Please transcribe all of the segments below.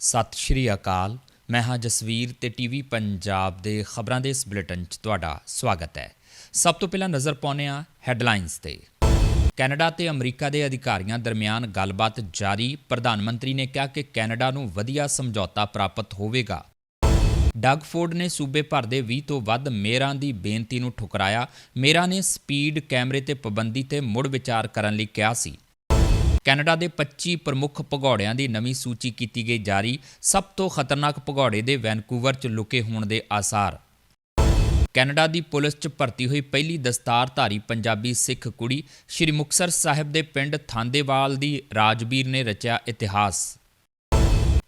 ਸਤਿ ਸ਼੍ਰੀ ਅਕਾਲ। ਮੈਂ ਹਾਂ ਜਸਵੀਰ ਤੇ ਟੀਵੀ ਪੰਜਾਬ ਦੇ ਖਬਰਾਂ ਦੇ ਇਸ ਬੁਲੇਟਿਨ 'ਚ ਤੁਹਾਡਾ ਸਵਾਗਤ ਹੈ। ਸਭ ਤੋਂ ਪਹਿਲਾਂ ਨਜ਼ਰ ਪਾਉਂਦੇ ਹਾਂ ਹੈੱਡਲਾਈਨਸ ਤੇ। ਕੈਨੇਡਾ ਤੇ ਅਮਰੀਕਾ ਦੇ ਅਧਿਕਾਰੀਆਂ ਦਰਮਿਆਨ ਗੱਲਬਾਤ ਜਾਰੀ। ਪ੍ਰਧਾਨ ਮੰਤਰੀ ਨੇ ਕਿਹਾ ਕਿ ਕੈਨੇਡਾ ਨੂੰ ਵਧੀਆ ਸਮਝੌਤਾ ਪ੍ਰਾਪਤ ਹੋਵੇਗਾ। ਡਗ ਫੋਰਡ ਨੇ ਸੂਬੇ ਭਰ ਦੇ 20 ਤੋਂ ਵੱਧ ਮੇਅਰਾਂ ਦੀ ਬੇਨਤੀ ਨੂੰ ਠੁਕਰਾਇਆ। ਮੇਅਰਾਂ ਨੇ ਸਪੀਡ ਕੈਮਰੇ ਤੇ ਪਾਬੰਦੀ ਤੇ ਮੁੜ ਵਿਚਾਰ ਕਰਨ ਲਈ ਕਿਹਾ ਸੀ। ਕੈਨੇਡਾ ਦੇ 25 ਪ੍ਰਮੁੱਖ ਭਗੌੜਿਆਂ ਦੀ ਨਵੀਂ ਸੂਚੀ ਕੀਤੀ ਗਈ ਜਾਰੀ, ਸਭ ਤੋਂ ਖਤਰਨਾਕ ਭਗੌੜੇ ਦੇ ਵੈਨਕੂਵਰ 'ਚ ਲੁਕੇ ਹੋਣ ਦੇ ਆਸਾਰ। ਕੈਨੇਡਾ ਦੀ ਪੁਲਿਸ 'ਚ ਭਰਤੀ ਹੋਈ ਪਹਿਲੀ ਦਸਤਾਰਧਾਰੀ ਪੰਜਾਬੀ ਸਿੱਖ ਕੁੜੀ, ਸ਼੍ਰੀ ਮੁਕਤਸਰ ਸਾਹਿਬ ਦੇ ਪਿੰਡ ਥਾਂਦੇਵਾਲ ਦੀ ਰਾਜਵੀਰ ਨੇ ਰਚਿਆ ਇਤਿਹਾਸ।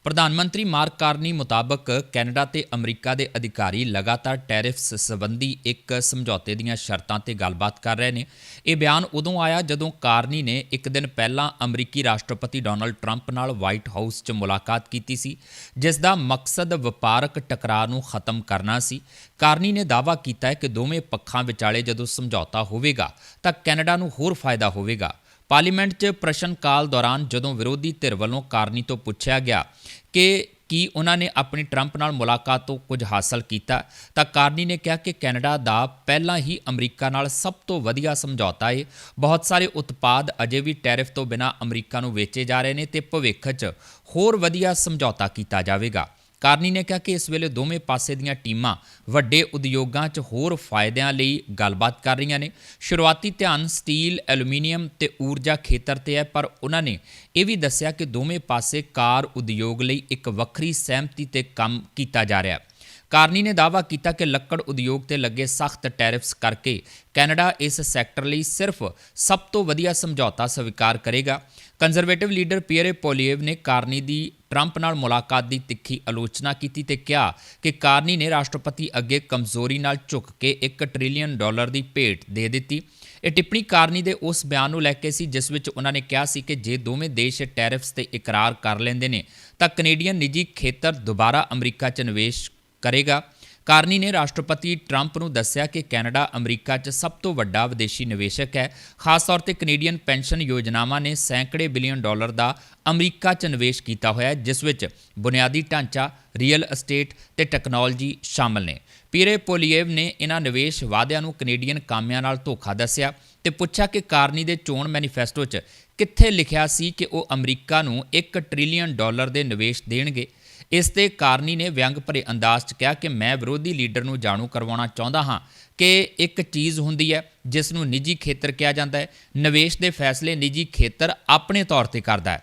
ਪ੍ਰਧਾਨ ਮੰਤਰੀ ਮਾਰਕ ਕਾਰਨੀ ਮੁਤਾਬਕ ਕੈਨੇਡਾ ਤੇ ਅਮਰੀਕਾ ਦੇ ਅਧਿਕਾਰੀ ਲਗਾਤਾਰ ਟੈਰਿਫਸ ਸੰਬੰਧੀ ਇੱਕ ਸਮਝੌਤੇ ਦੀਆਂ ਸ਼ਰਤਾਂ ਤੇ ਗੱਲਬਾਤ ਕਰ ਰਹੇ ਨੇ। ਇਹ ਬਿਆਨ ਉਦੋਂ ਆਇਆ ਜਦੋਂ ਕਾਰਨੀ ਨੇ ਇੱਕ ਦਿਨ ਪਹਿਲਾਂ ਅਮਰੀਕੀ ਰਾਸ਼ਟਰਪਤੀ ਡੋਨਲਡ ਟਰੰਪ ਨਾਲ ਵਾਈਟ ਹਾਊਸ 'ਚ ਮੁਲਾਕਾਤ ਕੀਤੀ ਸੀ, ਜਿਸ ਦਾ ਮਕਸਦ ਵਪਾਰਕ ਟਕਰਾਅ ਨੂੰ ਖਤਮ ਕਰਨਾ ਸੀ। ਕਾਰਨੀ ਨੇ ਦਾਅਵਾ ਕੀਤਾ ਹੈ ਕਿ ਦੋਵੇਂ ਪੱਖਾਂ ਵਿਚਾਲੇ ਜਦੋਂ ਸਮਝੌਤਾ ਹੋਵੇਗਾ ਤਾਂ ਕੈਨੇਡਾ ਨੂੰ ਹੋਰ ਫਾਇਦਾ ਹੋਵੇਗਾ। ਪਾਰਲੀਮੈਂਟ 'ਚ ਪ੍ਰਸ਼ਨ ਕਾਲ ਦੌਰਾਨ ਜਦੋਂ ਵਿਰੋਧੀ ਧਿਰ ਵੱਲੋਂ ਕਾਰਨੀ ਤੋਂ ਪੁੱਛਿਆ ਗਿਆ ਕਿ ਕੀ ਉਹਨਾਂ ਨੇ ਆਪਣੀ ਟਰੰਪ ਨਾਲ ਮੁਲਾਕਾਤ ਤੋਂ ਕੁਝ ਹਾਸਲ ਕੀਤਾ? ਤਾਂ ਕਾਰਨੀ ਨੇ ਕਿਹਾ ਕਿ ਕੈਨੇਡਾ ਦਾ ਪਹਿਲਾਂ ਹੀ ਅਮਰੀਕਾ ਨਾਲ ਸਭ ਤੋਂ ਵਧੀਆ ਸਮਝੌਤਾ ਹੈ ਬਹੁਤ ਸਾਰੇ ਉਤਪਾਦ ਅਜੇ ਵੀ ਟੈਰਿਫ ਤੋਂ ਬਿਨਾਂ ਅਮਰੀਕਾ ਨੂੰ ਵੇਚੇ ਜਾ ਰਹੇ ਨੇ ਤੇ ਭਵਿੱਖ 'ਚ ਹੋਰ ਵਧੀਆ ਸਮਝੌਤਾ ਕੀਤਾ ਜਾਵੇਗਾ। ਕਾਰਨੀ ਨੇ ਕਿਹਾ ਕਿ ਇਸ ਵੇਲੇ ਦੋਵੇਂ ਪਾਸੇ ਦੀਆਂ ਟੀਮਾਂ ਵੱਡੇ ਉਦਯੋਗਾਂ 'ਚ ਹੋਰ ਫਾਇਦਿਆਂ ਲਈ ਗੱਲਬਾਤ ਕਰ ਰਹੀਆਂ ਨੇ। ਸ਼ੁਰੂਆਤੀ ਧਿਆਨ ਸਟੀਲ, ਐਲੂਮੀਨੀਅਮ ਤੇ ਊਰਜਾ ਖੇਤਰ ਤੇ ਹੈ, ਪਰ ਉਹਨਾਂ ਨੇ ਇਹ ਵੀ ਦੱਸਿਆ ਕਿ ਦੋਵੇਂ ਪਾਸੇ ਕਾਰ ਉਦਯੋਗ ਲਈ ਇੱਕ ਵੱਖਰੀ ਸਹਿਮਤੀ ਤੇ ਕੰਮ ਕੀਤਾ ਜਾ ਰਿਹਾ ਹੈ। ਕਾਰਨੀ ਨੇ ਦਾਅਵਾ ਕੀਤਾ ਕਿ ਲੱਕੜ ਉਦਯੋਗ ਤੇ ਲੱਗੇ ਸਖਤ ਟੈਰਿਫਸ ਕਰਕੇ ਕੈਨੇਡਾ ਇਸ ਸੈਕਟਰ ਲਈ ਸਿਰਫ ਸਭ ਤੋਂ ਵਧੀਆ ਸਮਝੌਤਾ ਸਵੀਕਾਰ ਕਰੇਗਾ। ਕੰਜ਼ਰਵੇਟਿਵ ਲੀਡਰ ਪੀਅਰੇ ਪੋਲੀਏਵ ਨੇ ਕਾਰਨੀ ਦੀ ਟਰੰਪ ਨਾਲ ਮੁਲਾਕਾਤ ਦੀ ਤਿੱਖੀ ਆਲੋਚਨਾ ਕੀਤੀ ਤੇ ਕਿਹਾ ਕਿ ਕਾਰਨੀ ਨੇ ਰਾਸ਼ਟਰਪਤੀ ਅੱਗੇ ਕਮਜ਼ੋਰੀ ਨਾਲ ਝੁਕ ਕੇ 1 ਟ੍ਰਿਲੀਅਨ ਡਾਲਰ ਦੀ ਭੇਟ ਦੇ ਦਿੱਤੀ। ਇਹ ਟਿੱਪਣੀ ਕਾਰਨੀ ਦੇ ਉਸ ਬਿਆਨ ਨੂੰ ਲੈ ਕੇ ਸੀ, ਜਿਸ ਵਿੱਚ ਉਹਨਾਂ ਨੇ ਕਿਹਾ ਸੀ ਕਿ ਜੇ ਦੋਵੇਂ ਦੇਸ਼ ਟੈਰਿਫਸ ਤੇ ਇਕਰਾਰ ਕਰ ਲੈਂਦੇ ਨੇ, ਤਾਂ ਕੈਨੇਡੀਅਨ ਨਿੱਜੀ ਖੇਤਰ ਦੁਬਾਰਾ ਅਮਰੀਕਾ 'ਚ ਨਿਵੇਸ਼ ਕਰੇਗਾ। ਕਾਰਨੀ ਨੇ ਰਾਸ਼ਟਰਪਤੀ ਟਰੰਪ ਨੂੰ ਦੱਸਿਆ ਕਿ ਕੈਨੇਡਾ, ਅਮਰੀਕਾ 'ਚ ਸਭ ਤੋਂ ਵੱਡਾ ਵਿਦੇਸ਼ੀ ਨਿਵੇਸ਼ਕ ਹੈ। ਖਾਸ ਤੌਰ ਤੇ ਕੈਨੇਡੀਅਨ ਪੈਨਸ਼ਨ ਯੋਜਨਾਵਾਂ ਨੇ ਸੈਂਕੜੇ ਬਿਲੀਅਨ ਡਾਲਰ ਦਾ ਅਮਰੀਕਾ 'ਚ ਨਿਵੇਸ਼ ਕੀਤਾ ਹੋਇਆ ਹੈ, ਜਿਸ ਵਿੱਚ ਬੁਨਿਆਦੀ ਢਾਂਚਾ, ਰੀਅਲ ਅਸਟੇਟ ਤੇ ਟੈਕਨੋਲੋਜੀ ਸ਼ਾਮਲ ਨੇ। ਪੀਰੇ ਪੋਲੀਏਵ ਨੇ ਇਹਨਾਂ ਨਿਵੇਸ਼ ਵਾਅਦਿਆਂ ਨੂੰ ਕੈਨੇਡੀਅਨ ਕਾਮਿਆਂ ਨਾਲ ਧੋਖਾ ਦੱਸਿਆ ਤੇ ਪੁੱਛਿਆ ਕਿ ਕਾਰਨੀ ਦੇ ਚੋਣ ਮੈਨੀਫੈਸਟੋ 'ਚ ਕਿੱਥੇ ਲਿਖਿਆ ਸੀ ਕਿ ਉਹ ਅਮਰੀਕਾ ਨੂੰ 1 ਟ੍ਰਿਲੀਅਨ ਡਾਲਰ ਦੇ ਨਿਵੇਸ਼ ਦੇਣਗੇ। ਇਸ ਤੇ ਕਾਰਨੀ ਨੇ ਵਿਅੰਗ ਭਰੇ ਅੰਦਾਜ਼ 'ਚ ਕਿਹਾ ਕਿ ਮੈਂ ਵਿਰੋਧੀ ਲੀਡਰ ਨੂੰ ਜਾਣੂ ਕਰਵਾਉਣਾ ਚਾਹੁੰਦਾ ਹਾਂ ਕਿ ਇੱਕ ਚੀਜ਼ ਹੁੰਦੀ ਹੈ, ਜਿਸ ਨੂੰ ਨਿੱਜੀ ਖੇਤਰ ਕਿਹਾ ਜਾਂਦਾ ਹੈ। ਨਿਵੇਸ਼ ਦੇ ਫੈਸਲੇ ਨਿੱਜੀ ਖੇਤਰ ਆਪਣੇ ਤੌਰ ਤੇ ਕਰਦਾ ਹੈ।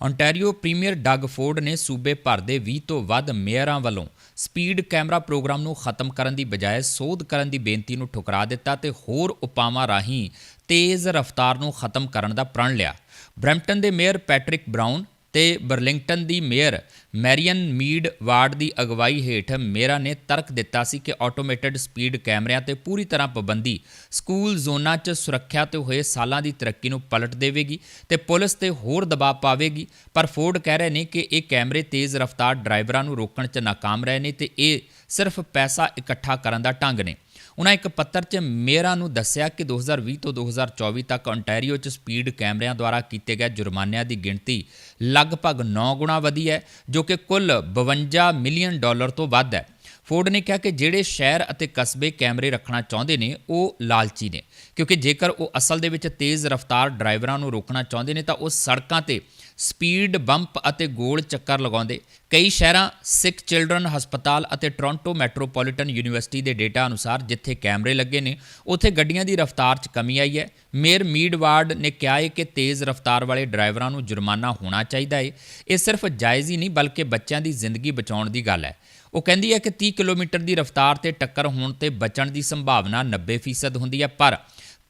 ontario ਪ੍ਰੀਮੀਅਰ ਡੱਗ ਫੋਰਡ ਨੇ ਸੂਬੇ ਭਰ ਦੇ 20 ਤੋਂ ਵੱਧ ਮੇਅਰਾਂ ਵੱਲੋਂ ਸਪੀਡ ਕੈਮਰਾ ਪ੍ਰੋਗਰਾਮ ਨੂੰ ਖਤਮ ਕਰਨ ਦੀ ਬਜਾਏ ਸੋਧ ਕਰਨ ਦੀ ਬੇਨਤੀ ਨੂੰ ਠੁਕਰਾ ਦਿੱਤਾ ਤੇ ਹੋਰ ਉਪਾਵਾਂ ਰਾਹੀਂ ਤੇਜ਼ ਰਫ਼ਤਾਰ ਨੂੰ ਖਤਮ ਕਰਨ ਦਾ ਪ੍ਰਣ ਲਿਆ। ਬ੍ਰੈਂਪਟਨ ਦੇ ਮੇਅਰ ਪੈਟਰਿਕ ਬ੍ਰਾਊਨ ਤੇ ਬਰਲਿੰਗਟਨ ਦੀ ਮੇਅਰ ਮੈਰੀਅਨ ਮੀਡ ਵਾਰਡ ਦੀ ਅਗਵਾਈ ਹੇਠ ਮੇਅਰਾਂ ਨੇ ਤਰਕ ਦਿੱਤਾ ਸੀ ਕਿ ਆਟੋਮੇਟਿਡ ਸਪੀਡ ਕੈਮਰਿਆਂ ਤੇ ਪੂਰੀ ਤਰ੍ਹਾਂ ਪਾਬੰਦੀ ਸਕੂਲ ਜ਼ੋਨਾਂ 'ਚ ਸੁਰੱਖਿਆ ਤੇ ਹੋਏ ਸਾਲਾਂ ਦੀ ਤਰੱਕੀ ਨੂੰ ਪਲਟ ਦੇਵੇਗੀ ਤੇ ਪੁਲਿਸ ਤੇ ਹੋਰ ਦਬਾਅ ਪਾਵੇਗੀ। ਪਰ ਫੋਰਡ ਕਹਿ ਰਹੇ ਨੇ ਕਿ ਇਹ ਕੈਮਰੇ ਤੇਜ਼ ਰਫ਼ਤਾਰ ਡਰਾਈਵਰਾਂ ਨੂੰ ਰੋਕਣ 'ਚ ਨਾਕਾਮ ਰਹੇ ਨੇ ਤੇ ਇਹ ਸਿਰਫ ਪੈਸਾ ਇਕੱਠਾ ਕਰਨ ਦਾ ਢੰਗ ਨੇ। ਉਹਨਾਂ ਇੱਕ ਪੱਤਰ 'ਚ ਮੇਅਰਾਂ ਨੂੰ ਦੱਸਿਆ ਕਿ 2020 ਤੋਂ 2024 ਤੱਕ ontario 'ਚ ਸਪੀਡ ਕੈਮਰਿਆਂ ਦੁਆਰਾ ਕੀਤੇ ਗਏ ਜੁਰਮਾਨਿਆਂ ਦੀ ਗਿਣਤੀ ਲਗਭਗ 9 ਗੁਣਾ ਵਧੀ ਹੈ, ਜੋ ਕਿ ਕੁੱਲ 52 ਮਿਲੀਅਨ ਡਾਲਰ ਤੋਂ ਵੱਧ ਹੈ। ਫੋਰਡ ਨੇ ਕਿਹਾ ਕਿ ਜਿਹੜੇ ਸ਼ਹਿਰ ਅਤੇ ਕਸਬੇ ਕੈਮਰੇ ਰੱਖਣਾ ਚਾਹੁੰਦੇ ਨੇ, ਉਹ ਲਾਲਚੀ ਨੇ, ਕਿਉਂਕਿ ਜੇਕਰ ਉਹ ਅਸਲ ਦੇ ਵਿੱਚ ਤੇਜ਼ ਰਫ਼ਤਾਰ ਡਰਾਈਵਰਾਂ ਨੂੰ ਰੋਕਣਾ ਚਾਹੁੰਦੇ ਨੇ, ਤਾਂ ਉਹ ਸੜਕਾਂ ਤੇ ਸਪੀਡ ਬੰਪ ਅਤੇ ਗੋਲ ਚੱਕਰ ਲਗਾਉਂਦੇ। ਕਈ ਸ਼ਹਿਰਾਂ, ਸਿੱਖ ਚਿਲਡਰਨ ਹਸਪਤਾਲ ਅਤੇ ਟੋਰਾਂਟੋ ਮੈਟਰੋਪੋਲੀਟਨ ਯੂਨੀਵਰਸਿਟੀ ਦੇ ਡੇਟਾ ਅਨੁਸਾਰ ਜਿੱਥੇ ਕੈਮਰੇ ਲੱਗੇ ਨੇ, ਉੱਥੇ ਗੱਡੀਆਂ ਦੀ ਰਫ਼ਤਾਰ 'ਚ ਕਮੀ ਆਈ ਹੈ। ਮੇਅਰ ਮੀਡਵਾਰਡ ਨੇ ਕਿਹਾ ਹੈ ਕਿ ਤੇਜ਼ ਰਫ਼ਤਾਰ ਵਾਲੇ ਡਰਾਈਵਰਾਂ ਨੂੰ ਜੁਰਮਾਨਾ ਹੋਣਾ ਚਾਹੀਦਾ ਹੈ। ਇਹ ਸਿਰਫ ਜਾਇਜ਼ ਹੀ ਨਹੀਂ, ਬਲਕਿ ਬੱਚਿਆਂ ਦੀ ਜ਼ਿੰਦਗੀ ਬਚਾਉਣ ਦੀ ਗੱਲ ਹੈ। ਉਹ ਕਹਿੰਦੀ ਹੈ ਕਿ 30 ਕਿਲੋਮੀਟਰ ਦੀ ਰਫ਼ਤਾਰ ਤੇ ਟੱਕਰ ਹੋਣ ਤੇ ਬਚਣ ਦੀ ਸੰਭਾਵਨਾ 90% ਹੁੰਦੀ ਹੈ, ਪਰ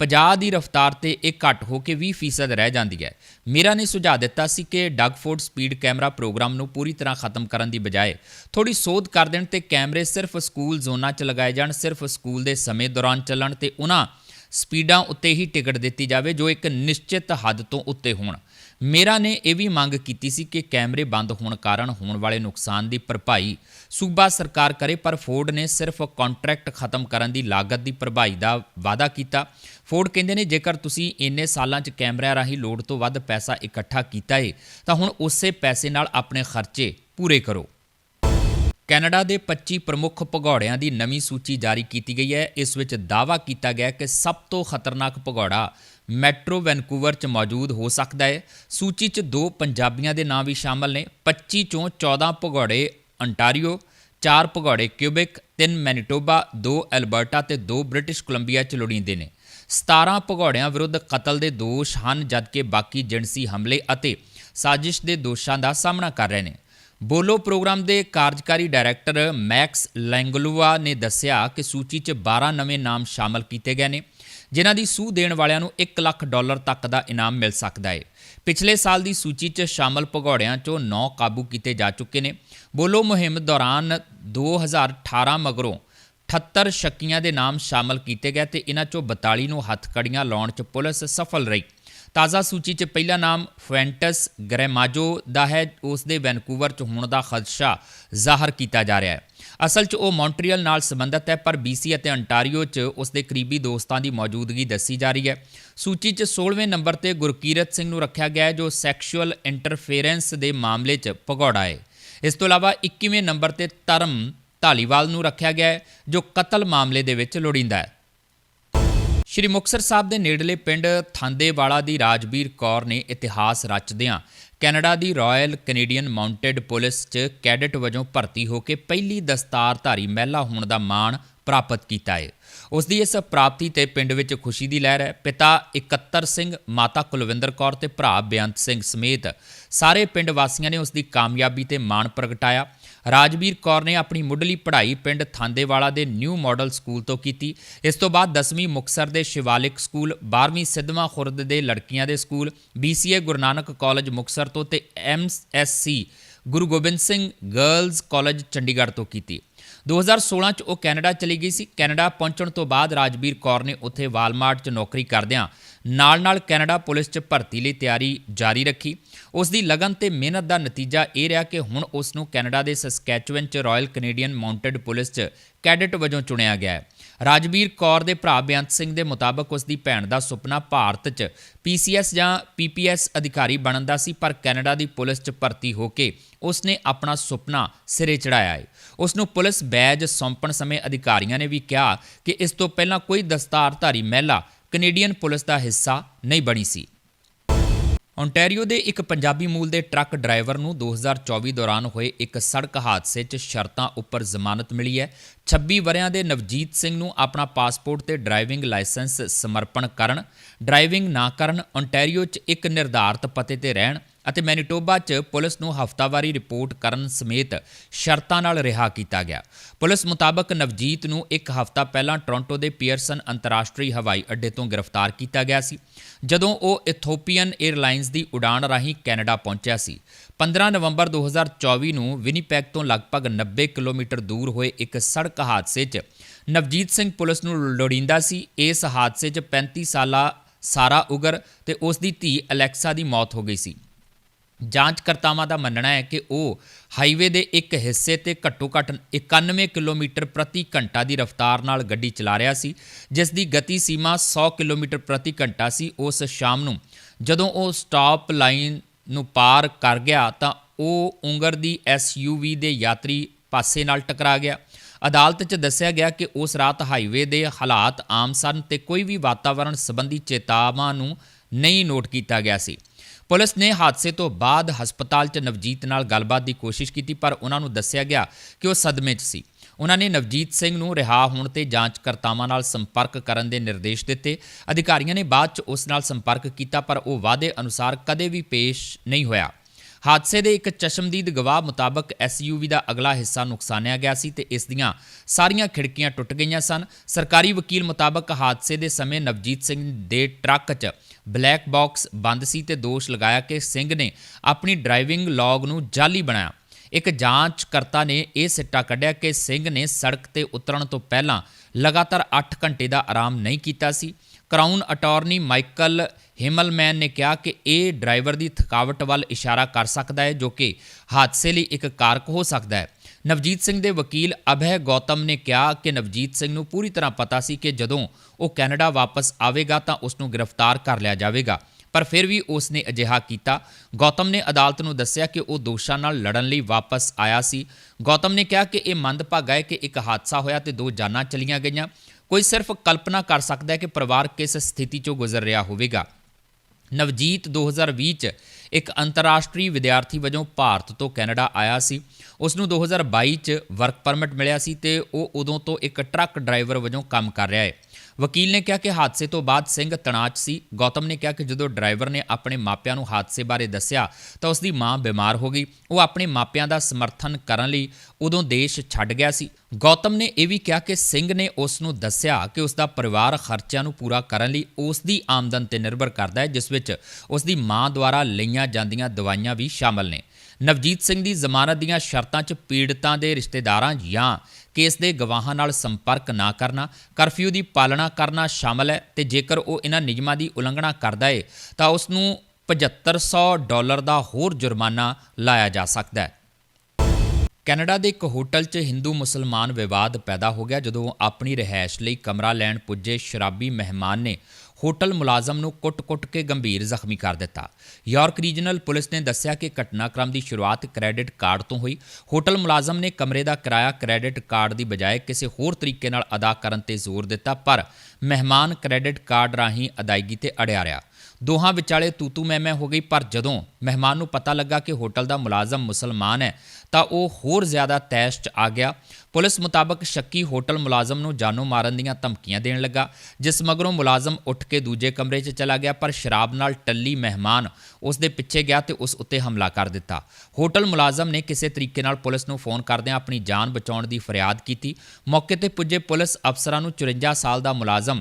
50 ਦੀ ਰਫ਼ਤਾਰ ਤੇ ਇਹ ਘੱਟ ਹੋ ਕੇ 20% ਰਹਿ ਜਾਂਦੀ ਹੈ। ਮੇਰਾ ਨੇ ਸੁਝਾਅ ਦਿੱਤਾ ਸੀ ਕਿ ਡਗਫੋਰਡ ਸਪੀਡ ਕੈਮਰਾ ਪ੍ਰੋਗਰਾਮ ਨੂੰ ਪੂਰੀ ਤਰ੍ਹਾਂ ਖਤਮ ਕਰਨ ਦੀ ਬਜਾਏ ਥੋੜੀ ਸੋਧ ਕਰ ਦੇਣ ਤੇ ਕੈਮਰੇ ਸਿਰਫ ਸਕੂਲ ਜ਼ੋਨਾਂ 'ਚ ਲਗਾਏ ਜਾਣ, ਸਿਰਫ ਸਕੂਲ ਦੇ ਸਮੇਂ ਦੌਰਾਨ ਚੱਲਣ ਤੇ ਉਹਨਾਂ ਸਪੀਡਾਂ ਉੱਤੇ ਹੀ ਟਿਕਟ ਦਿੱਤੀ ਜਾਵੇ, ਜੋ ਇੱਕ ਨਿਸ਼ਚਿਤ ਹੱਦ ਤੋਂ ਉੱਤੇ ਹੋਣ। ਮੇਰਾ ਨੇ ਇਹ ਵੀ ਮੰਗ ਕੀਤੀ ਸੀ ਕਿ ਕੈਮਰੇ ਬੰਦ ਹੋਣ ਕਾਰਨ ਹੋਣ ਵਾਲੇ ਨੁਕਸਾਨ ਦੀ ਭਰਪਾਈ ਸੂਬਾ ਸਰਕਾਰ ਕਰੇ, ਪਰ ਫੋਰਡ ਨੇ ਸਿਰਫ ਕੰਟਰੈਕਟ ਖਤਮ ਕਰਨ ਦੀ ਲਾਗਤ ਦੀ ਭਰਪਾਈ ਦਾ ਵਾਅਦਾ ਕੀਤਾ। ਫੋਰਡ ਕਹਿੰਦੇ ਨੇ, ਜੇਕਰ ਤੁਸੀਂ ਇੰਨੇ ਸਾਲਾਂ 'ਚ ਕੈਮਰਿਆਂ ਰਾਹੀਂ ਲੋੜ ਤੋਂ ਵੱਧ ਪੈਸਾ ਇਕੱਠਾ ਕੀਤਾ ਏ, ਤਾਂ ਹੁਣ ਉਸੇ ਪੈਸੇ ਨਾਲ ਆਪਣੇ ਖਰਚੇ ਪੂਰੇ ਕਰੋ। ਕੈਨੇਡਾ ਦੇ 25 ਪ੍ਰਮੁੱਖ ਭਗੌੜਿਆਂ ਦੀ ਨਵੀਂ ਸੂਚੀ ਜਾਰੀ ਕੀਤੀ ਗਈ ਹੈ। ਇਸ ਵਿੱਚ ਦਾਅਵਾ ਕੀਤਾ ਗਿਆ ਕਿ ਸਭ ਤੋਂ ਖਤਰਨਾਕ ਭਗੌੜਾ ਮੈਟਰੋ ਵੈਨਕੂਵਰ 'ਚ ਮੌਜੂਦ ਹੋ ਸਕਦਾ ਹੈ। ਸੂਚੀ 'ਚ ਦੋ ਪੰਜਾਬੀਆਂ ਦੇ ਨਾਂ ਵੀ ਸ਼ਾਮਲ ਨੇ। 25 ਚੋਂ 14 ਭਗੌੜੇ ਅੰਟਾਰੀਓ 4 ਭਗੌੜੇ ਕਿਊਬਿਕ 3 ਮੈਨੀਟੋਬਾ 2 ਐਲਬਰਟਾ ਤੇ 2 ਬ੍ਰਿਟਿਸ਼ ਕੋਲੰਬੀਆ 'ਚ ਲੋੜੀਂਦੇ ਨੇ। 17 ਭਗੌੜਿਆਂ ਵਿਰੁੱਧ ਕਤਲ ਦੇ ਦੋਸ਼ ਹਨ, ਜਦਕਿ ਬਾਕੀ ਜਿਣਸੀ ਹਮਲੇ ਅਤੇ ਸਾਜ਼ਿਸ਼ ਦੇ ਦੋਸ਼ਾਂ ਦਾ ਸਾਹਮਣਾ ਕਰ ਰਹੇ ਨੇ। ਬੋਲੋ ਪ੍ਰੋਗਰਾਮ ਦੇ ਕਾਰਜਕਾਰੀ ਡਾਇਰੈਕਟਰ ਮੈਕਸ ਲੈਂਗਲੂਆ ਨੇ ਦੱਸਿਆ ਕਿ ਸੂਚੀ 'ਚ 12 ਨਵੇਂ ਨਾਮ ਸ਼ਾਮਲ ਕੀਤੇ ਗਏ ਨੇ, ਜਿਨ੍ਹਾਂ ਦੀ ਸੂਹ ਦੇਣ ਵਾਲਿਆਂ ਨੂੰ 1 ਲੱਖ ਡਾਲਰ ਤੱਕ ਦਾ ਇਨਾਮ ਮਿਲ ਸਕਦਾ ਹੈ। ਪਿਛਲੇ ਸਾਲ ਦੀ ਸੂਚੀ 'ਚ ਸ਼ਾਮਲ ਭਗੌੜਿਆਂ 'ਚੋਂ 9 ਕਾਬੂ ਕੀਤੇ ਜਾ ਚੁੱਕੇ ਨੇ। ਬੋਲੋ ਮੁਹਿੰਮ ਦੌਰਾਨ 2018 ਮਗਰੋਂ 78 ਸ਼ੱਕੀਆਂ ਦੇ ਨਾਮ ਸ਼ਾਮਲ ਕੀਤੇ ਗਏ ਤੇ ਇਹਨਾਂ 'ਚੋਂ 42 ਨੂੰ ਹੱਥਕੜੀਆਂ ਲਾਉਣ 'ਚ ਪੁਲਿਸ ਸਫਲ ਰਹੀ। ਤਾਜ਼ਾ ਸੂਚੀ 'ਚ ਪਹਿਲਾ ਨਾਮ ਫੁਐਂਟਸ ਗ੍ਰੈਮਾਜੋ ਦਾ ਹੈ, ਉਸ ਦੇ ਵੈਨਕੂਵਰ 'ਚ ਹੋਣ ਦਾ ਖਦਸ਼ਾ ਜ਼ਾਹਰ ਕੀਤਾ ਜਾ ਰਿਹਾ ਹੈ। ਅਸਲ 'ਚ ਉਹ ਮੌਂਟਰੀਅਲ ਨਾਲ ਸੰਬੰਧਿਤ ਹੈ, ਪਰ BC ਅਤੇ ਅੰਟਾਰੀਓ 'ਚ ਉਸ ਦੇ ਕਰੀਬੀ ਦੋਸਤਾਂ ਦੀ ਮੌਜੂਦਗੀ ਦੱਸੀ ਜਾ ਰਹੀ ਹੈ। ਸੂਚੀ 'ਚ 16ਵੇਂ ਨੰਬਰ ਤੇ ਗੁਰਕੀਰਤ ਸਿੰਘ ਨੂੰ ਰੱਖਿਆ ਗਿਆ ਹੈ, ਜੋ ਸੈਕਸ਼ੂਅਲ ਇੰਟਰਫੇਰੈਂਸ ਦੇ ਮਾਮਲੇ 'ਚ ਭਗੌੜਾ ਹੈ। ਇਸ ਤੋਂ ਇਲਾਵਾ 21ਵੇਂ ਨੰਬਰ ਤੇ ਧਰਮ ਧਾਲੀਵਾਲ ਨੂੰ ਰੱਖਿਆ ਗਿਆ ਹੈ, ਜੋ ਕਤਲ ਮਾਮਲੇ ਦੇ ਵਿੱਚ ਲੋੜੀਂਦਾ ਹੈ। ਸ਼੍ਰੀ ਮੁਕਤਸਰ ਸਾਹਿਬ ਦੇ ਨੇੜਲੇ ਪਿੰਡ ਥਾਂਦੇਵਾਲਾ ਦੀ ਰਾਜਵੀਰ ਕੌਰ ਨੇ ਇਤਿਹਾਸ ਰਚਦਿਆਂ ਕੈਨੇਡਾ ਦੀ ਰਾਇਲ ਕੈਨੇਡੀਅਨ ਮਾਊਂਟਡ ਪੁਲਿਸ 'ਚ ਕੈਡਟ ਵਜੋਂ ਭਰਤੀ ਹੋ ਕੇ ਪਹਿਲੀ ਦਸਤਾਰਧਾਰੀ ਮਹਿਲਾ ਹੋਣ ਦਾ ਮਾਣ ਪ੍ਰਾਪਤ ਕੀਤਾ ਹੈ ਉਸ ਦੀ ਇਸ ਪ੍ਰਾਪਤੀ ਤੇ ਪਿੰਡ ਵਿੱਚ ਖੁਸ਼ੀ ਦੀ ਲਹਿਰ ਹੈ। ਪਿਤਾ 71 ਸਿੰਘ, ਮਾਤਾ ਕੁਲਵਿੰਦਰ ਕੌਰ ਤੇ ਭਰਾ ਬੇਅੰਤ ਸਿੰਘ ਸਮੇਤ ਸਾਰੇ ਪਿੰਡ ਵਾਸੀਆਂ ਨੇ ਉਸ ਦੀ ਕਾਮਯਾਬੀ ਤੇ ਮਾਣ ਪ੍ਰਗਟਾਇਆ। ਰਾਜਵੀਰ ਕੌਰ ਨੇ ਆਪਣੀ ਮੁੱਢਲੀ ਪੜ੍ਹਾਈ ਪਿੰਡ ਥਾਂਦੇਵਾਲਾ ਦੇ ਨਿਊ ਮਾਡਲ ਸਕੂਲ ਤੋਂ ਕੀਤੀ। ਇਸ ਤੋਂ ਬਾਅਦ 10ਵੀਂ ਮੁਕਸਰ ਦੇ ਸ਼ਿਵਾਲਿਕ ਸਕੂਲ 12ਵੀਂ ਸਿੱਧਵਾਂ ਖੁਰਦ ਦੇ ਲੜਕੀਆਂ ਦੇ school BCA Guru Nanak college Muktsar ਤੋਂ ਤੇ MSc Guru Gobind Singh girls college Chandigarh ਤੋਂ ਕੀਤੀ। 2016 ਚ ਉਹ ਕੈਨੇਡਾ ਚਲੀ ਗਈ ਸੀ। ਕੈਨੇਡਾ ਪਹੁੰਚਣ ਤੋਂ ਬਾਅਦ ਰਾਜਵੀਰ ਕੌਰ ਨੇ ਉੱਥੇ ਵਾਲਮਾਰਟ 'ਚ ਨੌਕਰੀ ਕਰਦਿਆਂ ਨਾਲ-ਨਾਲ ਕੈਨੇਡਾ ਪੁਲਿਸ 'ਚ ਭਰਤੀ ਲਈ ਤਿਆਰੀ ਜਾਰੀ ਰੱਖੀ। ਉਸ ਦੀ ਲਗਨ ਤੇ ਮਿਹਨਤ ਦਾ ਨਤੀਜਾ ਇਹ ਰਿਹਾ ਕਿ ਹੁਣ ਉਸ ਨੂੰ ਕੈਨੇਡਾ ਦੇ ਸਸਕੈਚੁਅਨ 'ਚ ਰਾਇਲ ਕੈਨੇਡੀਅਨ ਮਾਊਂਟਡ ਪੁਲਿਸ 'ਚ ਕੈਡਟ ਵਜੋਂ ਚੁਣਿਆ ਗਿਆ ਹੈ। ਰਾਜਵੀਰ ਕੌਰ ਦੇ ਭਰਾ ਬੇਅੰਤ ਸਿੰਘ ਦੇ ਮੁਤਾਬਕ ਉਸ ਦੀ ਭੈਣ ਦਾ ਸੁਪਨਾ ਭਾਰਤ 'ਚ PCS ਜਾਂ PPS ਅਧਿਕਾਰੀ ਬਣਨ ਦਾ ਸੀ, ਪਰ ਕੈਨੇਡਾ ਦੀ ਪੁਲਿਸ 'ਚ ਭਰਤੀ ਹੋ ਕੇ ਉਸ ਨੇ ਆਪਣਾ ਸੁਪਨਾ ਸਿਰੇ ਚੜਾਇਆ ਹੈ ਉਸ ਨੂੰ ਪੁਲਿਸ ਬੈਜ ਸੌਂਪਣ ਸਮੇਂ ਅਧਿਕਾਰੀਆਂ ਨੇ ਵੀ ਕਿਹਾ ਕਿ ਇਸ ਤੋਂ ਪਹਿਲਾਂ ਕੋਈ ਦਸਤਾਰਧਾਰੀ ਮਹਿਲਾ ਕੈਨੇਡੀਅਨ ਪੁਲਿਸ ਦਾ ਹਿੱਸਾ ਨਹੀਂ ਬਣੀ ਸੀ। ਓਨਟਾਰੀਓ ਦੇ ਇੱਕ ਪੰਜਾਬੀ ਮੂਲ ਦੇ ਟਰੱਕ ਡਰਾਈਵਰ ਨੂੰ 2024 ਦੌਰਾਨ ਹੋਏ ਇੱਕ ਸੜਕ ਹਾਦਸੇ 'ਚ ਸ਼ਰਤਾਂ ਉੱਪਰ ਜ਼ਮਾਨਤ ਮਿਲੀ ਹੈ। 26 ਵਰਿਆਂ ਦੇ ਨਵਜੀਤ ਸਿੰਘ ਨੂੰ ਆਪਣਾ ਪਾਸਪੋਰਟ ਤੇ ਡਰਾਈਵਿੰਗ ਲਾਇਸੈਂਸ ਸਮਰਪਣ ਕਰਨ, ਡਰਾਈਵਿੰਗ ਨਾ ਕਰਨ ਓਨਟਾਰੀਓ 'ਚ ਇੱਕ ਨਿਰਧਾਰਤ ਪਤੇ ਤੇ ਰਹਿਣ ਅਤੇ ਮੈਨੀਟੋਬਾ 'ਚ ਪੁਲਿਸ ਨੂੰ ਹਫ਼ਤਾਵਾਰੀ ਰਿਪੋਰਟ ਕਰਨ ਸਮੇਤ ਸ਼ਰਤਾਂ ਨਾਲ ਰਿਹਾ ਕੀਤਾ ਗਿਆ। ਪੁਲਿਸ ਮੁਤਾਬਕ ਨਵਜੀਤ ਨੂੰ ਇੱਕ ਹਫ਼ਤਾ ਪਹਿਲਾਂ ਟੋਰਾਂਟੋ ਦੇ ਪੀਅਰਸਨ ਅੰਤਰਰਾਸ਼ਟਰੀ ਹਵਾਈ ਅੱਡੇ ਤੋਂ ਗ੍ਰਿਫਤਾਰ ਕੀਤਾ ਗਿਆ ਸੀ, ਜਦੋਂ ਉਹ ਇਥੋਪੀਅਨ 에ਅਰਲਾਈਨਸ ਦੀ ਉਡਾਣ ਰਾਹੀਂ ਕੈਨੇਡਾ ਪਹੁੰਚਿਆ ਸੀ। 15 ਨਵੰਬਰ 2024 ਨੂੰ ਵਿਨੀਪੈਗ ਤੋਂ ਲਗਭਗ 90 ਕਿਲੋਮੀਟਰ ਦੂਰ ਹੋਏ ਇੱਕ ਸੜਕ ਹਾਦਸੇ 'ਚ ਨਵਜੀਤ ਸਿੰਘ ਪੁਲਿਸ ਨੂੰ ਲੋੜੀਂਦਾ ਸੀ। ਇਸ ਹਾਦਸੇ 'ਚ 35 ਸਾਲਾ ਸਾਰਾ ਉਗਰ ਤੇ ਉਸ ਦੀ ਧੀ ਅਲੈਕਸਾ ਦੀ ਮੌਤ ਹੋ ਗਈ ਸੀ। ਜਾਂਚਕਰਤਾਵਾਂ ਦਾ ਮੰਨਣਾ ਹੈ ਕਿ ਉਹ ਹਾਈਵੇ ਦੇ ਇੱਕ ਹਿੱਸੇ ਤੇ ਘੱਟੋ-ਘੱਟ 91 ਕਿਲੋਮੀਟਰ ਪ੍ਰਤੀ ਘੰਟਾ ਦੀ ਰਫ਼ਤਾਰ ਨਾਲ ਗੱਡੀ ਚਲਾ ਰਿਹਾ ਸੀ, ਜਿਸ ਦੀ ਗਤੀ ਸੀਮਾ 100 ਕਿਲੋਮੀਟਰ ਪ੍ਰਤੀ ਘੰਟਾ ਸੀ। ਉਸ ਸ਼ਾਮ ਨੂੰ ਜਦੋਂ ਉਹ ਸਟਾਪ ਲਾਈਨ ਨੂੰ ਪਾਰ ਕਰ ਗਿਆ ਤਾਂ ਉਹ ਉਂਗਰ ਦੀ ਐਸਯੂਵੀ ਦੇ ਯਾਤਰੀ ਪਾਸੇ ਨਾਲ ਟਕਰਾ ਗਿਆ। ਅਦਾਲਤ 'ਚ ਦੱਸਿਆ ਗਿਆ ਕਿ ਉਸ ਰਾਤ ਹਾਈਵੇ ਦੇ ਹਾਲਾਤ ਆਮ ਸਨ ਤੇ ਕੋਈ ਵੀ ਵਾਤਾਵਰਣ ਸੰਬੰਧੀ ਚੇਤਾਵਾਂ ਨੂੰ ਨਹੀਂ ਨੋਟ ਕੀਤਾ ਗਿਆ ਸੀ। ਪੁਲਿਸ ਨੇ ਹਾਦਸੇ ਤੋਂ ਬਾਅਦ ਹਸਪਤਾਲ 'ਚ ਨਵਜੀਤ ਨਾਲ ਗੱਲਬਾਤ ਦੀ ਕੋਸ਼ਿਸ਼ ਕੀਤੀ, ਪਰ ਉਹਨਾਂ ਨੂੰ ਦੱਸਿਆ ਗਿਆ ਕਿ ਉਹ ਸਦਮੇ 'ਚ ਸੀ। ਉਹਨਾਂ ਨੇ ਨਵਜੀਤ ਸਿੰਘ ਨੂੰ ਰਿਹਾ ਹੋਣ ਤੇ ਜਾਂਚਕਰਤਾਵਾਂ ਨਾਲ ਸੰਪਰਕ ਕਰਨ ਦੇ ਨਿਰਦੇਸ਼ ਦਿੱਤੇ। ਅਧਿਕਾਰੀਆਂ ਨੇ ਬਾਅਦ 'ਚ ਉਸ ਨਾਲ ਸੰਪਰਕ ਕੀਤਾ, ਪਰ ਉਹ ਵਾਅਦੇ ਅਨੁਸਾਰ ਕਦੇ ਵੀ ਪੇਸ਼ ਨਹੀਂ ਹੋਇਆ। ਹਾਦਸੇ ਦੇ ਇੱਕ ਚਸ਼ਮਦੀਦ ਗਵਾਹ ਮੁਤਾਬਕ ਐਸਯੂਵੀ ਦਾ ਅਗਲਾ ਹਿੱਸਾ ਨੁਕਸਾਨਿਆ ਗਿਆ ਸੀ ਤੇ ਇਸ ਦੀਆਂ ਸਾਰੀਆਂ ਖਿੜਕੀਆਂ ਟੁੱਟ ਗਈਆਂ ਸਨ। ਸਰਕਾਰੀ ਵਕੀਲ ਮੁਤਾਬਕ ਹਾਦਸੇ ਦੇ ਸਮੇਂ ਨਵਜੀਤ ਸਿੰਘ ਦੇ ਟਰੱਕ 'ਚ ਬਲੈਕ ਬਾਕਸ ਬੰਦ ਸੀ ਤੇ ਦੋਸ਼ ਲਗਾਇਆ ਕਿ ਸਿੰਘ ਨੇ ਆਪਣੀ ਡਰਾਈਵਿੰਗ ਲੌਗ ਨੂੰ ਜਾਲੀ ਬਣਾਇਆ। ਇੱਕ ਜਾਂਚਕਰਤਾ ਨੇ ਇਹ ਸਿੱਟਾ ਕੱਢਿਆ ਕਿ ਸਿੰਘ ਨੇ ਸੜਕ ਤੇ ਉਤਰਨ ਤੋਂ ਪਹਿਲਾਂ ਲਗਾਤਾਰ 8 ਘੰਟੇ ਦਾ ਆਰਾਮ ਨਹੀਂ ਕੀਤਾ ਸੀ। ਕਰਾਊਨ ਅਟਾਰਨੀ ਮਾਈਕਲ ਹਿਮਲਮੈਨ ਨੇ ਕਿਹਾ ਕਿ ਇਹ ਡਰਾਈਵਰ ਦੀ ਥਕਾਵਟ ਵੱਲ ਇਸ਼ਾਰਾ ਕਰ ਸਕਦਾ ਹੈ, ਜੋ ਕਿ ਹਾਦਸੇ ਲਈ ਇੱਕ ਕਾਰਕ ਹੋ ਸਕਦਾ ਹੈ। ਨਵਜੀਤ ਸਿੰਘ ਦੇ ਵਕੀਲ ਅਭੈ ਗੌਤਮ ਨੇ ਕਿਹਾ ਕਿ ਨਵਜੀਤ ਸਿੰਘ ਨੂੰ ਪੂਰੀ ਤਰ੍ਹਾਂ ਪਤਾ ਸੀ ਕਿ ਜਦੋਂ ਉਹ ਕੈਨੇਡਾ ਵਾਪਸ ਆਵੇਗਾ ਤਾਂ ਉਸ ਨੂੰ ਗ੍ਰਿਫਤਾਰ ਕਰ ਲਿਆ ਜਾਵੇਗਾ, ਪਰ ਫਿਰ ਵੀ ਉਸ ਨੇ ਅਜਿਹਾ ਕੀਤਾ। ਗੌਤਮ ਨੇ ਅਦਾਲਤ ਨੂੰ ਦੱਸਿਆ ਕਿ ਉਹ ਦੋਸ਼ਾਂ ਨਾਲ ਲੜਨ ਲਈ ਵਾਪਸ ਆਇਆ ਸੀ। ਗੌਤਮ ਨੇ ਕਿਹਾ ਕਿ ਇਹ ਮੰਦਭਾਗਾ ਹੈ ਕਿ ਇੱਕ ਹਾਦਸਾ ਹੋਇਆ ਤੇ ਦੋ ਜਾਨਾਂ ਚਲੀਆਂ ਗਈਆਂ। ਕੋਈ ਸਿਰਫ ਕਲਪਨਾ ਕਰ ਸਕਦਾ ਹੈ ਕਿ ਪਰਿਵਾਰ ਕਿਸ ਸਥਿਤੀ 'ਚੋਂ ਗੁਜ਼ਰ ਰਿਹਾ ਹੋਵੇਗਾ। ਨਵਜੀਤ 2020 ਚ ਇੱਕ ਅੰਤਰਰਾਸ਼ਟਰੀ ਵਿਦਿਆਰਥੀ ਵਜੋਂ ਭਾਰਤ ਤੋਂ ਕੈਨੇਡਾ ਆਇਆ ਸੀ। ਉਸ ਨੂੰ 2022 ਚ ਵਰਕ ਪਰਮਿਟ ਮਿਲਿਆ ਸੀ ਤੇ ਉਹ ਉਦੋਂ ਤੋਂ ਇੱਕ ਟਰੱਕ ਡਰਾਈਵਰ ਵਜੋਂ ਕੰਮ ਕਰ ਰਿਹਾ ਹੈ। ਵਕੀਲ ਨੇ ਕਿਹਾ ਕਿ ਹਾਦਸੇ ਤੋਂ ਬਾਅਦ ਸਿੰਘ ਤਣਾਅ ਸੀ। ਗੌਤਮ ਨੇ ਕਿਹਾ ਕਿ ਜਦੋਂ ਡਰਾਈਵਰ ਨੇ ਆਪਣੇ ਮਾਪਿਆਂ ਨੂੰ ਹਾਦਸੇ ਬਾਰੇ ਦੱਸਿਆ ਤਾਂ ਉਸ ਦੀ ਮਾਂ ਬਿਮਾਰ ਹੋ ਗਈ। ਉਹ ਆਪਣੇ ਮਾਪਿਆਂ ਦਾ ਸਮਰਥਨ ਕਰਨ ਲਈ ਉਦੋਂ ਦੇਸ਼ ਛੱਡ ਗਿਆ ਸੀ। ਗੌਤਮ ਨੇ ਇਹ ਵੀ ਕਿਹਾ ਕਿ ਸਿੰਘ ਨੇ ਉਸ ਨੂੰ ਦੱਸਿਆ ਕਿ ਉਸ ਦਾ ਪਰਿਵਾਰ ਖਰਚਿਆਂ ਨੂੰ ਪੂਰਾ ਕਰਨ ਲਈ ਉਸ ਦੀ ਆਮਦਨ ਤੇ ਨਿਰਭਰ ਕਰਦਾ ਹੈ, ਜਿਸ ਵਿੱਚ ਉਸ ਦੀ ਮਾਂ ਦੁਆਰਾ ਲਈਆਂ ਜਾਂਦੀਆਂ ਦਵਾਈਆਂ ਵੀ ਸ਼ਾਮਲ ਨੇ। ਨਵਜੀਤ ਸਿੰਘ ਦੀ ਜ਼ਮਾਨਤ ਦੀਆਂ ਸ਼ਰਤਾਂ 'ਚ ਪੀੜਤਾਂ ਦੇ ਰਿਸ਼ਤੇਦਾਰਾਂ ਜਾਂ ਕੇਸ ਦੇ ਗਵਾਹਾਂ ਨਾਲ ਸੰਪਰਕ ਨਾ ਕਰਨਾ, ਕਰਫਿਊ ਦੀ ਪਾਲਣਾ ਕਰਨਾ ਸ਼ਾਮਲ ਹੈ ਤੇ ਜੇਕਰ ਉਹ ਇਹਨਾਂ ਨਿਯਮਾਂ ਦੀ ਉਲੰਘਣਾ ਕਰਦਾ ਹੈ ਤਾਂ ਉਸ ਨੂੰ 7500 ਡਾਲਰ ਦਾ ਹੋਰ ਜੁਰਮਾਨਾ ਲਾਇਆ ਜਾ ਸਕਦਾ ਹੈ। ਕੈਨੇਡਾ ਦੇ ਇੱਕ ਹੋਟਲ 'ਚ ਹਿੰਦੂ ਮੁਸਲਮਾਨ ਵਿਵਾਦ ਪੈਦਾ ਹੋ ਗਿਆ ਜਦੋਂ ਆਪਣੀ ਰਿਹਾਇਸ਼ ਲਈ ਕਮਰਾ ਲੈਣ ਪੁੱਜੇ ਸ਼ਰਾਬੀ ਮਹਿਮਾਨ ਨੇ ਹੋਟਲ ਮੁਲਾਜ਼ਮ ਨੂੰ ਕੁੱਟ-ਕੁੱਟ ਕੇ ਗੰਭੀਰ ਜ਼ਖਮੀ ਕਰ ਦਿੱਤਾ। ਯਾਰਕ ਰੀਜਨਲ ਪੁਲਿਸ ਨੇ ਦੱਸਿਆ ਕਿ ਘਟਨਾਕ੍ਰਮ ਦੀ ਸ਼ੁਰੂਆਤ ਕ੍ਰੈਡਿਟ ਕਾਰਡ ਤੋਂ ਹੋਈ। ਹੋਟਲ ਮੁਲਾਜ਼ਮ ਨੇ ਕਮਰੇ ਦਾ ਕਿਰਾਇਆ ਕ੍ਰੈਡਿਟ ਕਾਰਡ ਦੀ ਬਜਾਏ ਕਿਸੇ ਹੋਰ ਤਰੀਕੇ ਨਾਲ ਅਦਾ ਕਰਨ ਤੇ ਜ਼ੋਰ ਦਿੱਤਾ, ਪਰ ਮਹਿਮਾਨ ਕ੍ਰੈਡਿਟ ਕਾਰਡ ਰਾਹੀਂ ਅਦਾਇਗੀ ਤੇ ਅੜਿਆ ਰਿਹਾ। ਦੋਹਾਂ ਵਿਚਾਲੇ ਤੂਤੂ ਮੈਂ ਮੈਂ ਹੋ ਗਈ, ਪਰ ਜਦੋਂ ਮਹਿਮਾਨ ਨੂੰ ਪਤਾ ਲੱਗਾ ਕਿ ਹੋਟਲ ਦਾ ਮੁਲਾਜ਼ਮ ਮੁਸਲਮਾਨ ਹੈ, ਤਾਂ ਉਹ ਹੋਰ ਜ਼ਿਆਦਾ ਤੈਸ਼ 'ਚ ਆ ਗਿਆ। ਪੁਲਿਸ ਮੁਤਾਬਕ ਸ਼ੱਕੀ ਹੋਟਲ ਮੁਲਾਜ਼ਮ ਨੂੰ ਜਾਨੋਂ ਮਾਰਨ ਦੀਆਂ ਧਮਕੀਆਂ ਦੇਣ ਲੱਗਾ, ਜਿਸ ਮਗਰੋਂ ਮੁਲਾਜ਼ਮ ਉੱਠ ਕੇ ਦੂਜੇ ਕਮਰੇ 'ਚ ਚਲਾ ਗਿਆ, ਪਰ ਸ਼ਰਾਬ ਨਾਲ ਟੱਲੀ ਮਹਿਮਾਨ ਉਸ ਦੇ ਪਿੱਛੇ ਗਿਆ ਤੇ ਉਸ ਉੱਤੇ ਹਮਲਾ ਕਰ ਦਿੱਤਾ। ਹੋਟਲ ਮੁਲਾਜ਼ਮ ਨੇ ਕਿਸੇ ਤਰੀਕੇ ਨਾਲ ਪੁਲਿਸ ਨੂੰ ਫੋਨ ਕਰਦਿਆਂ ਆਪਣੀ ਜਾਨ ਬਚਾਉਣ ਦੀ ਫਰਿਆਦ ਕੀਤੀ। ਮੌਕੇ ਤੇ ਪੁੱਜੇ ਪੁਲਿਸ ਅਫਸਰਾਂ ਨੂੰ 54 ਸਾਲ ਦਾ ਮੁਲਾਜ਼ਮ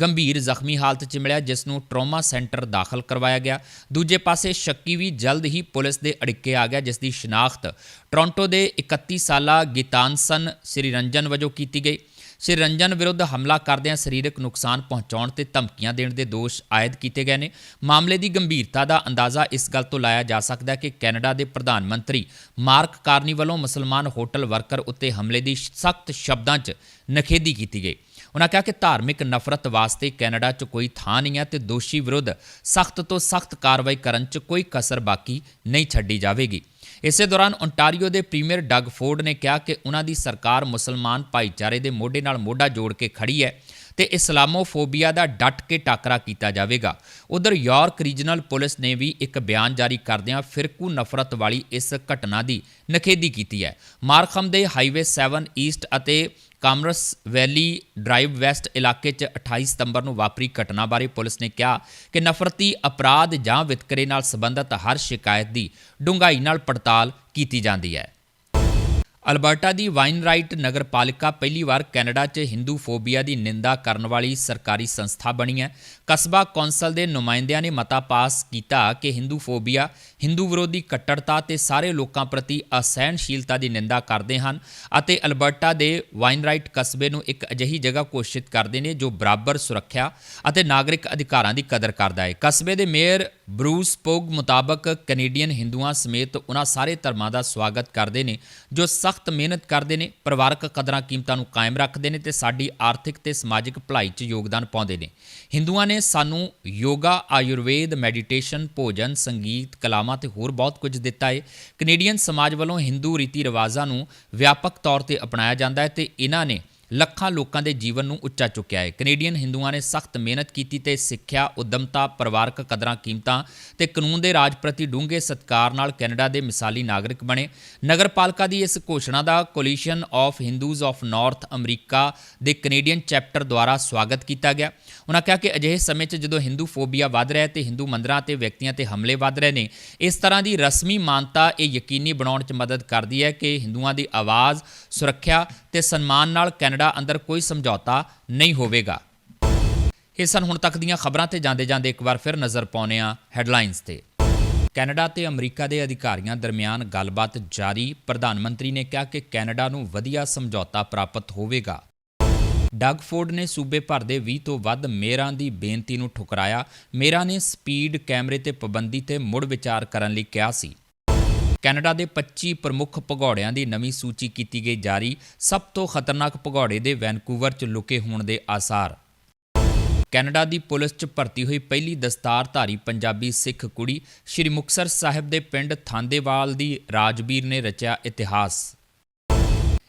ਗੰਭੀਰ ਜ਼ਖਮੀ ਹਾਲਤ 'ਚ ਮਿਲਿਆ, ਜਿਸ ਨੂੰ ਟਰੋਮਾ ਸੈਂਟਰ ਦਾਖਲ ਕਰਵਾਇਆ ਗਿਆ। ਦੂਜੇ ਪਾਸੇ ਸ਼ੱਕੀ ਵੀ ਜਲਦ ਹੀ ਪੁਲਿਸ ਦੇ ਅੜਿੱਕੇ ਆ ਗਿਆ, ਜਿਸ ਦੀ ਸ਼ਨਾਖਤ ਟੋਰਾਂਟੋ ਦੇ 31 ਸਾਲਾ ਗੀਤਾਨਸਨ ਸ੍ਰੀ ਰੰਜਨ ਵਜੋਂ ਕੀਤੀ ਗਈ। ਸ੍ਰੀ ਰੰਜਨ ਵਿਰੁੱਧ ਹਮਲਾ ਕਰਦਿਆਂ ਸਰੀਰਕ ਨੁਕਸਾਨ ਪਹੁੰਚਾਉਣ ਤੇ ਧਮਕੀਆਂ ਦੇਣ ਦੇ ਦੋਸ਼ ਆਇਦ ਕੀਤੇ ਗਏ ਨੇ। ਮਾਮਲੇ ਦੀ ਗੰਭੀਰਤਾ ਦਾ ਅੰਦਾਜ਼ਾ ਇਸ ਗੱਲ ਤੋਂ ਲਾਇਆ ਜਾ ਸਕਦਾ ਹੈ ਕਿ ਕੈਨੇਡਾ ਦੇ ਪ੍ਰਧਾਨ ਮੰਤਰੀ ਮਾਰਕ ਕਾਰਨੀ ਵੱਲੋਂ ਮੁਸਲਮਾਨ ਹੋਟਲ ਵਰਕਰ ਉੱਤੇ ਹਮਲੇ ਦੀ ਸਖਤ ਸ਼ਬਦਾਂ 'ਚ ਨਖੇਦੀ ਕੀਤੀ ਗਈ। ਉਹਨਾਂ ਕਿਹਾ ਕਿ ਧਾਰਮਿਕ ਨਫ਼ਰਤ ਵਾਸਤੇ ਕੈਨੇਡਾ 'ਚ ਕੋਈ ਥਾਂ ਨਹੀਂ ਹੈ ਤੇ ਦੋਸ਼ੀ ਵਿਰੁੱਧ ਸਖਤ ਤੋਂ ਸਖਤ ਕਾਰਵਾਈ ਕਰਨ 'ਚ ਕੋਈ ਕਸਰ ਬਾਕੀ ਨਹੀਂ ਛੱਡੀ ਜਾਵੇਗੀ। ਇਸੇ ਦੌਰਾਨ ਓਨਟਾਰੀਓ ਦੇ ਪ੍ਰੀਮੀਅਰ ਡਗ ਫੋਰਡ ਨੇ ਕਿਹਾ ਕਿ ਉਹਨਾਂ ਦੀ ਸਰਕਾਰ ਮੁਸਲਮਾਨ ਭਾਈਚਾਰੇ ਦੇ ਮੋਢੇ ਨਾਲ ਮੋਢਾ ਜੋੜ ਕੇ ਖੜੀ ਹੈ ਤੇ ਇਸਲਾਮੋਫੋਬੀਆ ਦਾ ਡਟ ਕੇ ਟਾਕਰਾ ਕੀਤਾ ਜਾਵੇਗਾ। ਉਧਰ ਯਾਰਕ ਰੀਜਨਲ ਪੁਲਿਸ ਨੇ ਵੀ ਇੱਕ ਬਿਆਨ ਜਾਰੀ ਕਰਦਿਆਂ ਫਿਰਕੂ ਨਫ਼ਰਤ ਵਾਲੀ ਇਸ ਘਟਨਾ ਦੀ ਨਖੇਦੀ ਕੀਤੀ ਹੈ। ਮਾਰਖਮ ਦੇ ਹਾਈਵੇ 7 ਈਸਟ ਅਤੇ ਕਾਮਰਸ ਵੈਲੀ ਡਰਾਈਵ ਵੈਸਟ ਇਲਾਕੇ 'ਚ 28 ਸਤੰਬਰ ਨੂੰ ਵਾਪਰੀ ਘਟਨਾ ਬਾਰੇ ਪੁਲਿਸ ਨੇ ਕਿਹਾ ਕਿ ਨਫ਼ਰਤੀ ਅਪਰਾਧ ਜਾਂ ਵਿਤਕਰੇ ਨਾਲ ਸੰਬੰਧਿਤ ਹਰ ਸ਼ਿਕਾਇਤ ਦੀ ਡੂੰਘਾਈ ਨਾਲ ਪੜਤਾਲ ਕੀਤੀ ਜਾਂਦੀ ਹੈ। ਅਲਬਰਟਾ ਦੀ ਵਾਈਨਰਾਈਟ ਨਗਰਪਾਲਿਕਾ ਪਹਿਲੀ ਵਾਰ ਕੈਨੇਡਾ 'ਚ ਹਿੰਦੂ ਫੋਬੀਆ ਦੀ ਨਿੰਦਾ ਕਰਨ ਵਾਲੀ ਸਰਕਾਰੀ ਸੰਸਥਾ ਬਣੀ ਹੈ। ਕਸਬਾ ਕੌਂਸਲ ਦੇ ਨੁਮਾਇੰਦਿਆਂ ਨੇ ਮਤਾ ਪਾਸ ਕੀਤਾ ਕਿ ਹਿੰਦੂ ਫੋਬੀਆ ਹਿੰਦੂ ਵਿਰੋਧੀ ਕੱਟੜਤਾ ਤੇ ਸਾਰੇ ਲੋਕਾਂ ਪ੍ਰਤੀ ਅਸਹਿਣਸ਼ੀਲਤਾ ਦੀ ਨਿੰਦਾ ਕਰਦੇ ਹਨ ਅਤੇ ਅਲਬਰਟਾ ਦੇ ਵਾਈਨਰਾਈਟ ਕਸਬੇ ਨੂੰ ਇੱਕ ਅਜਿਹੀ ਜਗ੍ਹਾ ਘੋਸ਼ਿਤ ਕਰਦੇ ਨੇ ਜੋ ਬਰਾਬਰ ਸੁਰੱਖਿਆ ਅਤੇ ਨਾਗਰਿਕ ਅਧਿਕਾਰਾਂ ਦੀ ਕਦਰ ਕਰਦਾ ਹੈ। ਕਸਬੇ ਦੇ ਮੇਅਰ ਬਰੂਸ ਪੋਗ ਮੁਤਾਬਕ ਕੈਨੇਡੀਅਨ ਹਿੰਦੂਆਂ ਸਮੇਤ ਉਹਨਾਂ ਸਾਰੇ ਧਰਮਾਂ ਦਾ ਸਵਾਗਤ ਕਰਦੇ ਨੇ, ਜੋ ਸਖਤ ਮਿਹਨਤ ਕਰਦੇ ਨੇ, ਪਰਿਵਾਰਕ ਕਦਰਾਂ ਕੀਮਤਾਂ ਨੂੰ ਕਾਇਮ ਰੱਖਦੇ ਨੇ ਤੇ ਸਾਡੀ ਆਰਥਿਕ ਤੇ ਸਮਾਜਿਕ ਭਲਾਈ 'ਚ ਯੋਗਦਾਨ ਪਾਉਂਦੇ ਨੇ। ਹਿੰਦੂਆਂ ਨੇ ਸਾਨੂੰ ਯੋਗਾ, ਆਯੁਰਵੇਦ, ਮੈਡੀਟੇਸ਼ਨ, ਭੋਜਨ, ਸੰਗੀਤ ਕਲਾਮਾਂ ਤੇ ਹੋਰ ਬਹੁਤ ਕੁਝ ਦਿੱਤਾ ਹੈ ਕੈਨੇਡੀਅਨ ਸਮਾਜ ਵੱਲੋਂ ਹਿੰਦੂ ਰੀਤੀ ਰਿਵਾਜ਼ਾਂ ਨੂੰ ਵਿਆਪਕ ਤੌਰ ਤੇ ਅਪਣਾਇਆ ਜਾਂਦਾ ਹੈ ਤੇ ਇਹਨਾਂ ਨੇ ਲੱਖਾਂ ਲੋਕਾਂ ਦੇ ਜੀਵਨ ਨੂੰ ਉੱਚਾ ਚੁੱਕਿਆ ਹੈ। ਕੈਨੇਡੀਅਨ ਹਿੰਦੂਆਂ ਨੇ ਸਖਤ ਮਿਹਨਤ ਕੀਤੀ ਤੇ ਸਿੱਖਿਆ, ਉਦਮਤਾ, ਪਰਿਵਾਰਕ ਕਦਰਾਂ, ਕੀਮਤਾਂ ਤੇ ਕਾਨੂੰਨ ਦੇ ਰਾਜ ਪ੍ਰਤੀ ਡੂੰਘੇ ਸਤਿਕਾਰ ਨਾਲ ਕੈਨੇਡਾ ਦੇ ਮਿਸਾਲੀ ਨਾਗਰਿਕ ਬਣੇ। ਨਗਰਪਾਲਿਕਾ ਦੀ ਇਸ ਘੋਸ਼ਣਾ ਦਾ Coalition of Hindus of North America ਦੇ ਕੈਨੇਡੀਅਨ ਚੈਪਟਰ ਦੁਆਰਾ ਸਵਾਗਤ ਕੀਤਾ ਗਿਆ। ਉਹਨਾਂ ਕਿਹਾ ਕਿ ਅਜਿਹੇ ਸਮੇਂ 'ਚ ਜਦੋਂ ਹਿੰਦੂ ਫੋਬੀਆ ਵੱਧ ਰਿਹਾ ਹੈ ਤੇ ਹਿੰਦੂ ਮੰਦਰਾਂ ਤੇ ਵਿਅਕਤੀਆਂ ਤੇ ਹਮਲੇ ਵੱਧ ਰਹੇ ਨੇ, ਇਸ ਤਰ੍ਹਾਂ ਦੀ ਰਸਮੀ ਮਾਨਤਾ ਇਹ ਯਕੀਨੀ ਬਣਾਉਣ 'ਚ ਮਦਦ ਕਰਦੀ ਹੈ ਕਿ ਹਿੰਦੂਆਂ ਦੀ ਆਵਾਜ਼, ਸੁਰੱਖਿਆ ਤੇ ਸਨਮਾਨ ਨਾਲ ਕੈਨੇਡਾ ਅੰਦਰ ਕੋਈ ਸਮਝੌਤਾ ਨਹੀਂ ਹੋਵੇਗਾ। ਇਹ ਸਨ ਹੁਣ ਤੱਕ ਦੀਆਂ ਖਬਰਾਂ ਤੇ ਜਾਂਦੇ ਜਾਂਦੇ ਇੱਕ ਵਾਰ ਫਿਰ ਨਜ਼ਰ ਪਾਉਂਦੇ ਹਾਂ ਹੈਡਲਾਈਨਸ ਤੇ। ਕੈਨੇਡਾ ਤੇ ਅਮਰੀਕਾ ਦੇ ਅਧਿਕਾਰੀਆਂ ਦਰਮਿਆਨ ਗੱਲਬਾਤ ਜਾਰੀ। ਪ੍ਰਧਾਨ ਮੰਤਰੀ ਨੇ ਕਿਹਾ ਕਿ ਕੈਨੇਡਾ ਨੂੰ ਵਧੀਆ ਸਮਝੌਤਾ ਪ੍ਰਾਪਤ ਹੋਵੇਗਾ। ਡਗ ਫੋਰਡ ਨੇ ਸੂਬੇ ਭਰ ਦੇ 20 ਤੋਂ ਵੱਧ ਮੇਅਰਾਂ ਦੀ ਬੇਨਤੀ ਨੂੰ ਠੁਕਰਾਇਆ। ਮੇਅਰਾਂ ਨੇ ਸਪੀਡ ਕੈਮਰੇ ਤੇ ਪਾਬੰਦੀ ਤੇ ਮੁੜ ਵਿਚਾਰ ਕਰਨ ਲਈ ਕਿਹਾ ਸੀ। ਕੈਨੇਡਾ ਦੇ 25 ਪ੍ਰਮੁੱਖ ਭਗੌੜਿਆਂ ਦੀ ਨਵੀਂ ਸੂਚੀ ਕੀਤੀ ਗਈ ਜਾਰੀ, ਸਭ ਤੋਂ ਖਤਰਨਾਕ ਭਗੌੜੇ ਦੇ ਵੈਨਕੂਵਰ 'ਚ ਲੁਕੇ ਹੋਣ ਦੇ ਆਸਾਰ। ਕੈਨੇਡਾ ਦੀ ਪੁਲਿਸ 'ਚ ਭਰਤੀ ਹੋਈ ਪਹਿਲੀ ਦਸਤਾਰਧਾਰੀ ਪੰਜਾਬੀ ਸਿੱਖ ਕੁੜੀ, ਸ਼੍ਰੀ ਮੁਕਤਸਰ ਸਾਹਿਬ ਦੇ ਪਿੰਡ ਥਾਂਦੇਵਾਲ ਦੀ ਰਾਜਵੀਰ ਨੇ ਰਚਿਆ ਇਤਿਹਾਸ।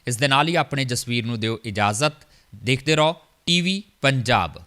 ਇਸ ਦੇ ਨਾਲ ਹੀ ਆਪਣੇ ਜਸਵੀਰ ਨੂੰ ਦਿਓ ਇਜਾਜ਼ਤ। ਦੇਖਦੇ ਰਹੋ, ਟੀਵੀ ਪੰਜਾਬ।